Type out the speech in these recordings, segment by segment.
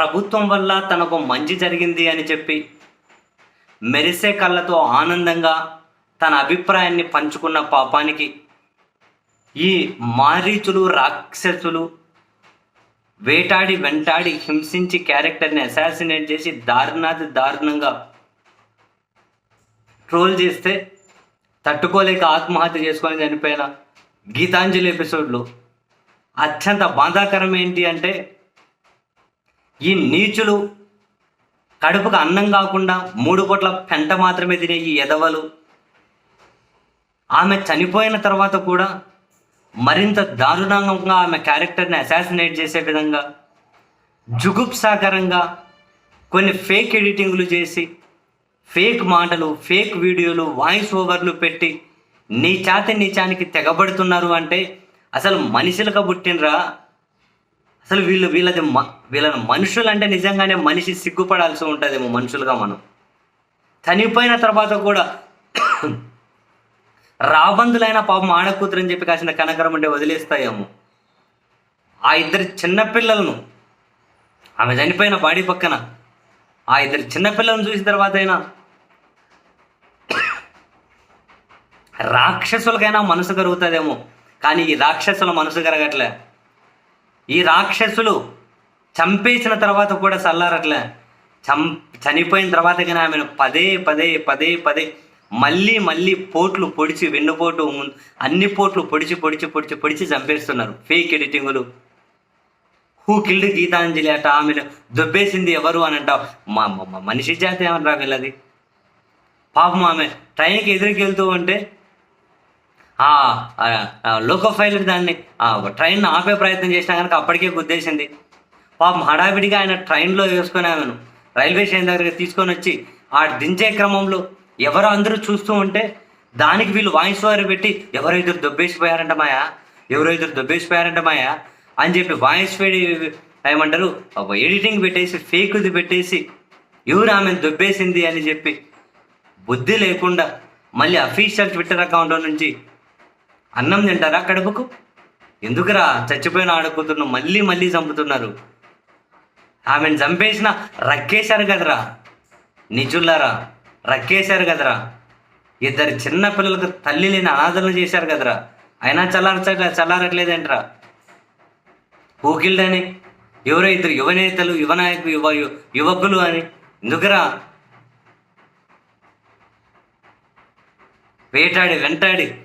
ప్రభుత్వం వల్ల తనకు మంచి జరిగింది అని చెప్పి మెరిసే కళ్ళతో ఆనందంగా తన అభిప్రాయాన్ని పంచుకున్న పాపానికి ఈ మారీచులు రాక్షసులు వేటాడి వెంటాడి హింసించి క్యారెక్టర్ని అసాసినేట్ చేసి దారుణాది దారుణంగా ట్రోల్ చేస్తే తట్టుకోలేక ఆత్మహత్య చేసుకొని చనిపోయిన గీతాంజలి ఎపిసోడ్లో అత్యంత బాధాకరం ఏంటి అంటే ఈ నీచులు కడుపుకు అన్నం కాకుండా మూడు పూట్ల పెంట మాత్రమే తినే ఈ ఎదవలు ఆమె చనిపోయిన తర్వాత కూడా మరింత దారుణంగా ఆమె క్యారెక్టర్ని అసాసినేట్ చేసే విధంగా జుగుప్సాకరంగా కొన్ని ఫేక్ ఎడిటింగ్లు చేసి ఫేక్ మాటలు ఫేక్ వీడియోలు వాయిస్ ఓవర్లు పెట్టి నీ చేత నీచానికి తెగబడుతున్నారు అంటే అసలు మనుషులుగా పుట్టినరా? అసలు వీళ్ళు వీళ్ళది మ వీళ్ళని మనుషులు అంటే నిజంగానే మనిషి సిగ్గుపడాల్సి ఉంటుందేమో మనుషులుగా మనం. చనిపోయిన తర్వాత కూడా రాబందులైన పాపం ఆడకూతురని అని చెప్పి కాసిన కనకరం ఉంటే వదిలేస్తాయేమో. ఆ ఇద్దరు చిన్నపిల్లలను ఆమె చనిపోయిన బాడీ పక్కన ఆ ఇద్దరు చిన్నపిల్లలను చూసిన తర్వాత అయినా రాక్షసులకైనా మనసు కరుగుతుందేమో. కానీ ఈ రాక్షసుల మనసు కరగట్లే. ఈ రాక్షసులు చంపేసిన తర్వాత కూడా చల్లారట్లే. చం చనిపోయిన తర్వాత కానీ ఆమెను పదే పదే పదే పదే మళ్ళీ మళ్ళీ పోట్లు పొడిచి వెన్నుపోటు ఉం- అన్ని పోట్లు పొడిచి పొడిచి పొడిచి పొడిచి చంపేస్తున్నారు. ఫేక్ ఎడిటింగులు హూ కిల్డ్ గీతాంజలి అట? ఆమెను దొబ్బేసింది ఎవరు అని అంటావు. మా మనిషి జాతి ఏమన్నా వీళ్ళది? పాపం ఆమె ట్రైన్కి ఎదురుకెళ్తూ ఉంటే లోకో పైలట్ దాన్ని ఆ, ట్రైన్ ఆపే ప్రయత్నం చేసినా కనుక అప్పటికే గుద్దేసింది. పాపం హడావిడిగా ఆయన ట్రైన్లో వేసుకొని ఆమెను రైల్వే స్టేషన్ దగ్గరికి తీసుకొని వచ్చి ఆ దించే క్రమంలో ఎవరో అందరూ చూస్తూ ఉంటే దానికి వీళ్ళు వాయిస్ ఓవర్ పెట్టి ఎవరో ఇద్దరు దొబ్బేసిపోయారంట మాయా ఎవరో ఇద్దరు దొబ్బేసిపోయారంట మాయా అని చెప్పి వాయిస్ వేడి ఏమంటారు ఎడిటింగ్ పెట్టేసి ఫేక్ది పెట్టేసి ఎవరు ఆమెను దొబ్బేసింది అని చెప్పి బుద్ధి లేకుండా మళ్ళీ అఫీషియల్ ట్విట్టర్ అకౌంట్లో నుంచి అన్నం తింటారా కడుపుకు? ఎందుకురా చచ్చిపోయిన ఆడకూతురును మళ్ళీ మళ్ళీ చంపుతున్నారు? ఆమెను చంపేసిన రక్కేశారు కదరా? నిజుల్లారా రక్కేశారు కదరా? ఇద్దరు చిన్న పిల్లలకు తల్లి లేని అనాథలు చేశారు కదరా? అయినా చల్లారచట్లే చల్లారట్లేదేంట్రా? ఊకిల్డని ఎవరో ఇద్దరు యువనేతలు యువనాయకులు యువ యువకులు అని. ఎందుకురా? వేటాడి వెంటాడి.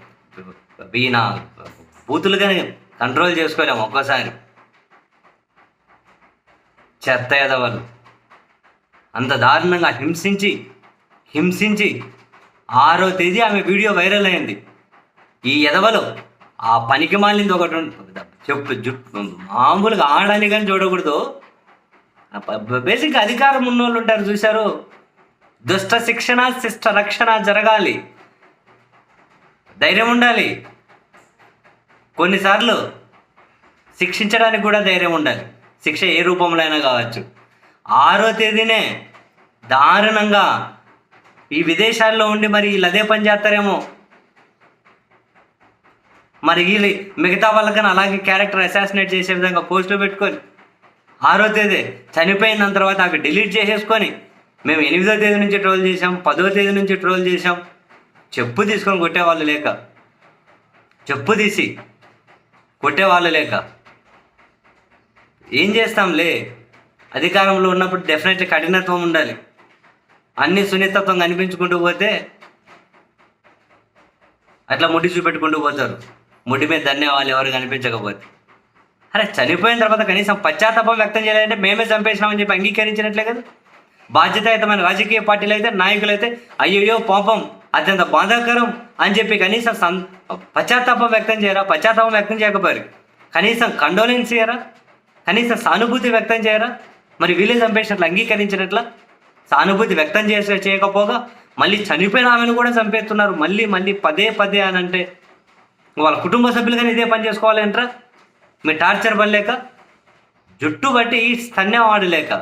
ఈయన బూతులుగానే కంట్రోల్ చేసుకోలేము ఒక్కోసారి. చెత్త ఎదవలు. అంత దారుణంగా హింసించి హింసించి ఆరో తేదీ ఆమె వీడియో వైరల్ అయింది. ఈ ఎదవలు ఆ పనికి మాలింది ఒకటి చెప్పు జుట్టు మామూలుగా ఆడని కానీ చూడకూడదు. బేసిక్ అధికారం ఉన్నోళ్ళు ఉంటారు చూశారు. దుష్ట శిక్షణ శిష్ట రక్షణ జరగాలి. ధైర్యం ఉండాలి. కొన్నిసార్లు శిక్షించడానికి కూడా ధైర్యం ఉండాలి. శిక్ష ఏ రూపంలో అయినా కావచ్చు. ఆరో తేదీనే దారుణంగా ఈ విదేశాల్లో ఉండి మరి వీళ్ళు అదే పని చేస్తారేమో. మరి వీళ్ళు మిగతా వాళ్ళకని అలాగే క్యారెక్టర్ అసాసినేట్ చేసే విధంగా పోస్టులు పెట్టుకొని ఆరో తేదీ చనిపోయిన తర్వాత అవి డిలీట్ చేసేసుకొని మేము ఎనిమిదో తేదీ నుంచి ట్రోల్ చేసాం పదో తేదీ నుంచి ట్రోల్ చేసాం చెప్పు తీసుకొని కొట్టేవాళ్ళు లేక. చెప్పు తీసి కొట్టేవాళ్ళు లేక. ఏం చేస్తాంలే? అధికారంలో ఉన్నప్పుడు డెఫినెట్లీ కఠినత్వం ఉండాలి. అన్ని సున్నితత్వం కనిపించుకుంటూ పోతే అట్లా ముడి చూపెట్టుకుంటూ పోతారు. ముడి మీద ధన్యవాళ్ళు ఎవరు కనిపించకపోతే. అరే చనిపోయిన తర్వాత కనీసం పశ్చాత్తాపం వ్యక్తం చేయాలంటే మేమే చంపేసినామని చెప్పి అంగీకరించినట్లే కదా. బాధ్యతాయుతమైన రాజకీయ పార్టీలు అయితే నాయకులు అయితే అయ్యయ్యో పాపం. అత్యంత బాధాకరం అని చెప్పి కనీసం సం పశ్చాత్తాపం వ్యక్తం చేయరా? పశ్చాత్తాపం వ్యక్తం చేయకపోయారు. కనీసం కండోలెన్స్ చేయరా? కనీసం సానుభూతి వ్యక్తం చేయరా? మరి వీళ్ళు చంపేసినట్లు అంగీకరించినట్ల? సానుభూతి వ్యక్తం చేసే చేయకపోగా మళ్ళీ చనిపోయిన ఆమెను కూడా చంపేస్తున్నారు. మళ్ళీ మళ్ళీ పదే పదే అని అంటే వాళ్ళ కుటుంబ సభ్యులు కానీ ఇదే పని చేసుకోవాలంటారా? మీ టార్చర్ పడలేక జుట్టు బట్టి స్తన్యం ఆడలేక?